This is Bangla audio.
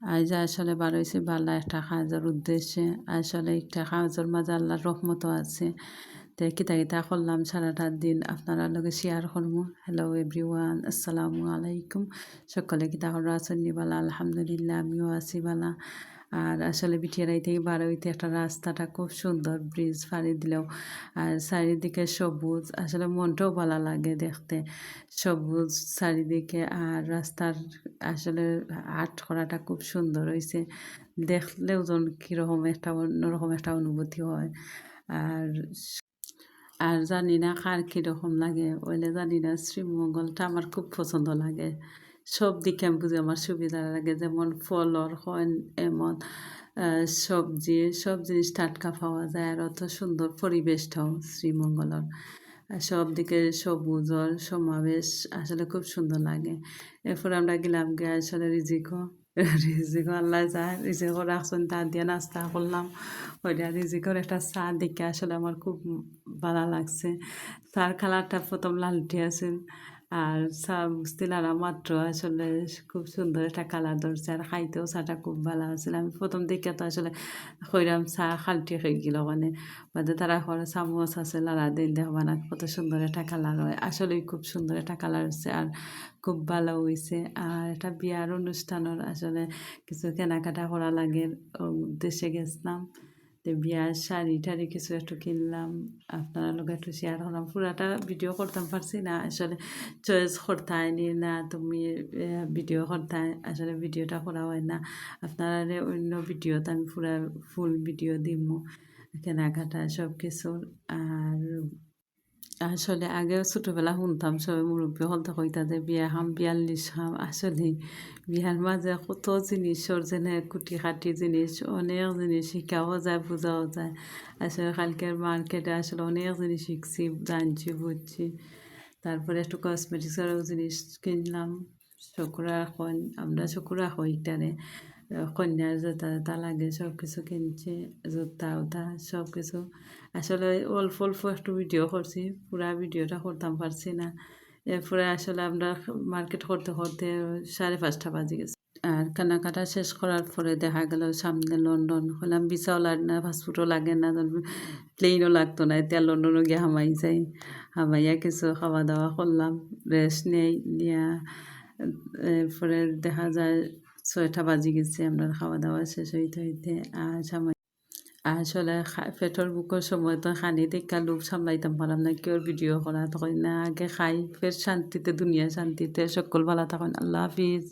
আজ আসলে বার হয়েছে বালা একটা কাজের উদ্দেশ্যে। আসলে একটা কাজের মাঝে আল্লাহর রহমত আছে। তো কিতা কিতা করলাম সারাটা দিন আপনারা লগে শেয়ার করব হ্যালো এভরিওয়ান আসসালামু আলাইকুম। সকলে কিতা করব আছেন বালা আলহামদুলিল্লাহ, আমিও আছি বালা। আর আসলে বিটিয়ারাই থেকে বার হইতে একটা রাস্তাটা খুব সুন্দর ব্রিজ ফাড়ি দিলেও। আর চারিদিকে সবুজ, আসলে মনটাও ভালো লাগে দেখতে। সবুজ চারিদিকে আর রাস্তার আসলে আর্ট করাটা খুব সুন্দর হয়েছে দেখলেও যেন কীরকম একটা অন্যরকম একটা অনুভূতি হয়। আর আর জানি না কার কীরকম লাগে, ওইলে জানি না শ্রীমঙ্গলটা আমার খুব পছন্দ লাগে। সব দিকে আমি বুঝি আমার সুবিধা লাগে যেমন ফলর হয় এমন সবজি, সব জিনিস টাটকা পাওয়া যায় আর অত সুন্দর পরিবেশটাও শ্রীমঙ্গলর। সব দিকে সবুজর সমাবেশ আসলে খুব সুন্দর লাগে। এরপর আমরা গেলাম গিয়ে আসলে রিজিকো রিজিকো আল্লাহ যায় রিজিকো রাখছেন তা দিয়ে নাস্তা করলাম। ওইটা রিজিকর একটা চা দেখে আসলে আমার খুব ভালো লাগছে। তার কালারটা প্রথম লালটি আছে আর চা বুঝতে মাত্র আসলে খুব সুন্দর একটা কালার ধরছে আর খাইতেও চাটা খুব ভালো আছিল। আমি প্রথম দেখে তো আসলে খৈরাম চা খালটি হয়ে গেল মানে বাদে তারা করে চামচ আছে লারা দিন দেখবা না, কত সুন্দর একটা কালার হয়। আসলেই খুব সুন্দর একটা কালার হচ্ছে আর খুব ভালো হয়েছে আর এটা বিয়ার অনুষ্ঠানের আসলে কিছু কেনাকাটা করা লাগে উদ্দেশ্যে গেছিলাম। বিয়ার শাড়ি টাড়ি কিছু একটু কিনলাম। আপনারা লোক একটু শেয়ার হলাম। পুরাটা ভিডিও করতাম, পারছি না। আসলে চয়েস করতাই নি না তুমি ভিডিও করতাই। আসলে ভিডিওটা করা হয় না। আপনারা অন্য ভিডিওতে আমি পুরা ফুল ভিডিও দিব কেনাকাটা সব কিছুর আর আসলে আগেও ছোটোবেলা শুনতাম সবাই মুরব্বী হলতে কইতা যে বিয়া খাম বিয়াল্লিশ খাম আসলে বিয়ার মাঝে কত জিনিসর যেনে কুটি কাটি জিনিস, অনেক জিনিস শিখাও যায়, বোঝাও যায়। আসলে কালকের মার্কেটে আসলে অনেক জিনিস শিখছি, জানছি, বুঝছি। তারপরে একটু কসমেটিক্সেরও জিনিস কিনলাম। চকুরা এখন, আমরা চকুরা হই ইটারে কন্যার জুতা জুতা লাগে সব কিছু কিনছি জুতা উতা সব কিছু। আসলে অল্প অল্প একটু ভিডিও করছি পুরা ভিডিওটা করতাম পারছি না। এরপরে আসলে আমরা মার্কেট করতে করতে সাড়ে পাঁচটা বাজে গেছে। আর কেনাকাটা শেষ করার পরে দেখা গেল, সামনে লন্ডন হলাম বিসাও লাগে না পাসপোর্টও লাগে না প্লেনও লাগতো না, এতিয়া লন্ডনও গিয়ে হামাই যাই হামাইয়া কিছু খাওয়া দাওয়া করলাম রেস্ট নেই নিয়া এরপরে দেখা যায় ছয়টা বাজি গেছে আমরা খাওয়া দাওয়া শেষ হইতে হইতে, আর সময় আসলে পেটর বুকের সময় তো খানি দেখা লোক সামলাইতাম পারলাম না কেউ ভিডিও করা তখন না আগে খাই ফের শান্তিতে দুনিয়া শান্তিতে, সকল ভালো তখন আল্লাহ হাফিজ।